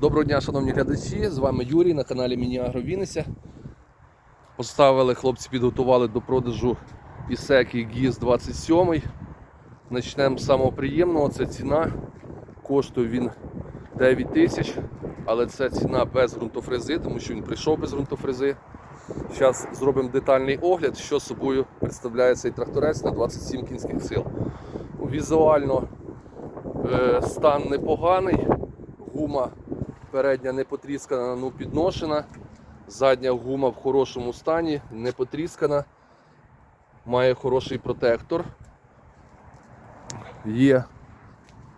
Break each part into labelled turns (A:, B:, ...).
A: Доброго дня, шановні глядачі! З вами Юрій на каналі Міні-Агро Вінниця. Поставили, хлопці підготували до продажу Ісеки ГІС 27. Почнемо з самого приємного, це ціна. Коштує він 9 тисяч, але це ціна без ґрунтофрези, тому що він прийшов без ґрунтофрези. Зараз зробимо детальний огляд, що собою представляє цей тракторець на 27 кінських сил. Візуально е, стан непоганий, гума передня не потріскана, ну підношена. Задня гума в хорошому стані, не потріскана. Має хороший протектор. Є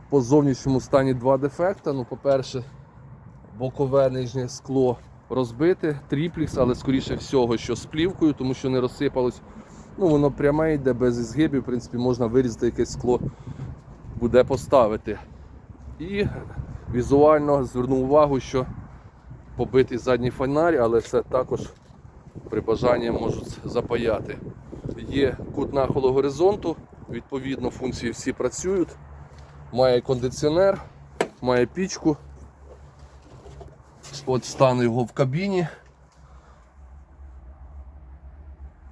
A: по зовнішньому стані два дефекти. Ну, по-перше, бокове нижнє скло розбите, тріплікс, але скоріше всього, що з плівкою, тому що не розсипалось. Ну, воно пряме йде без ізгибів, в принципі, можна вирізати якесь скло, буде поставити. І візуально звернув увагу, що побитий задній фонарь, але це також при бажанні можуть запаяти. Є кут нахилу горизонту, відповідно функції всі працюють. Має кондиціонер, має пічку. От стан його в кабіні.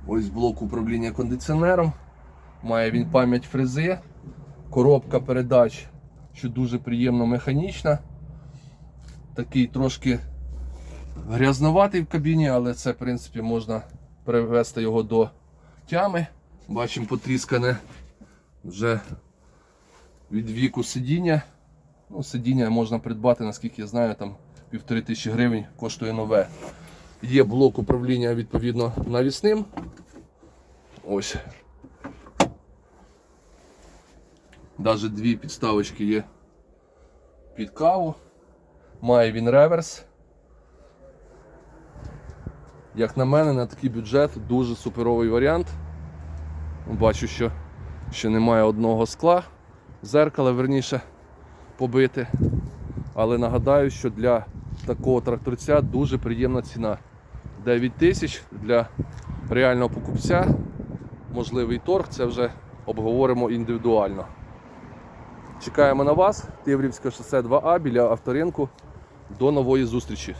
A: Ось блок управління кондиціонером. Має він пам'ять фрези, коробка передач, що дуже приємно механічна. Такий трошки грязноватий в кабіні, але це в принципі можна привести його до тями. Бачимо потріскане вже від віку сидіння. Ну, сидіння можна придбати, наскільки я знаю, там півтори тисячі гривень коштує нове. Є блок управління відповідно навісним. Ось. Навіть дві підставочки є під каву. Має він реверс. Як на мене, на такий бюджет дуже суперовий варіант. Бачу, що ще немає одного скла, зеркала верніше побити. Але нагадаю, що для такого тракторця дуже приємна ціна. 9 тисяч для реального покупця. Можливий торг, це вже обговоримо індивідуально. Чекаємо на вас, Тиврівське шосе 2А біля авторинку. До нової зустрічі!